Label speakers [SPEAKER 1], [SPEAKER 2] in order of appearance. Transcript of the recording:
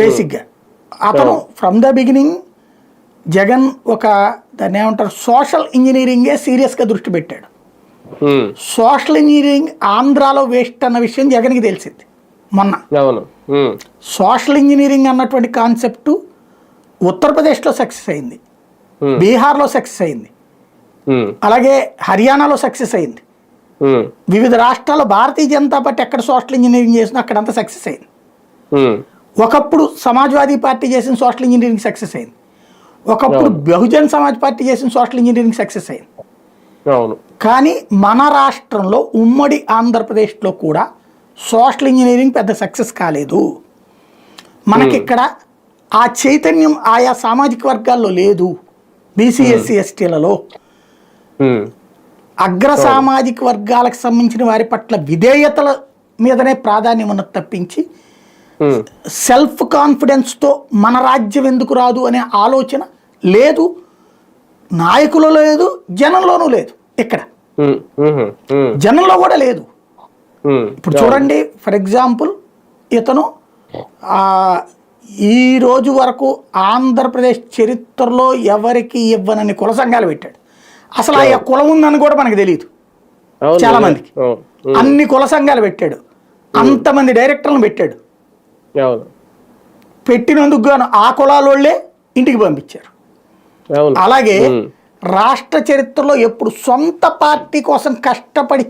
[SPEAKER 1] బేసిక్గా. అతను from the beginning Jagan ఒక దాన్ని ఏమంటారు సోషల్ ఇంజనీరింగే సీరియస్గా దృష్టి పెట్టాడు. సోషల్ ఇంజనీరింగ్ ఆంధ్రాలో వేస్ట్ అన్న విషయం జగన్కి తెలిసింది మొన్న. సోషల్ ఇంజనీరింగ్ అన్నటువంటి కాన్సెప్ట్ ఉత్తరప్రదేశ్లో సక్సెస్ అయింది. బీహార్లో సక్సెస్ అయింది. అలాగే హర్యానాలో సక్సెస్ అయింది. వివిధ రాష్ట్రాల్లో భారతీయ జనతా పార్టీ ఎక్కడ సోషల్ ఇంజనీరింగ్ చేసినా అక్కడంతా సక్సెస్ అయింది. ఒకప్పుడు సమాజ్వాదీ పార్టీ చేసిన సోషల్ ఇంజనీరింగ్ సక్సెస్ అయింది. ఒకప్పుడు బహుజన్ సమాజ్ పార్టీ చేసిన సోషల్ ఇంజనీరింగ్ సక్సెస్ అయింది. కానీ మన రాష్ట్రంలో ఉమ్మడి ఆంధ్రప్రదేశ్లో కూడా సోషల్ ఇంజనీరింగ్ పెద్ద సక్సెస్ కాలేదు. మనకి ఇక్కడ ఆ చైతన్యం ఆయా సామాజిక వర్గాల్లో లేదు. బీసీ ఎస్సీ ఎస్టీలలో. అగ్ర సామాజిక వర్గాలకు సంబంధించిన వారి పట్ల విధేయతల మీదనే ప్రాధాన్యం ఉన్నది తప్పించి సెల్ఫ్ కాన్ఫిడెన్స్తో మన రాజ్యం ఎందుకు రాదు అనే ఆలోచన లేదు. నాయకులలో లేదు జనంలోనూ లేదు. ఇక్కడ
[SPEAKER 2] ఉమ్, ఉమ్,
[SPEAKER 1] జనంలో కూడా లేదు. ఇప్పుడు చూడండి ఫర్ ఎగ్జాంపుల్ ఇతను ఈ రోజు వరకు ఆంధ్రప్రదేశ్ చరిత్రలో ఎవరికి ఇవ్వనని కుల సంఘాలు పెట్టాడు. అసలు ఆ కులం ఉందని కూడా మనకు తెలియదు. చాలా మందికి. అన్ని కుల సంఘాలు పెట్టాడు. అంతమంది డైరెక్టర్లను పెట్టాడు. పెట్టినందుకు గాను ఆ కులాలోళ్ళే ఇంటికి పంపించారు. అలాగే. రాష్ట్ర చరిత్రలో ఎప్పుడు సొంత పార్టీ కోసం కష్టపడి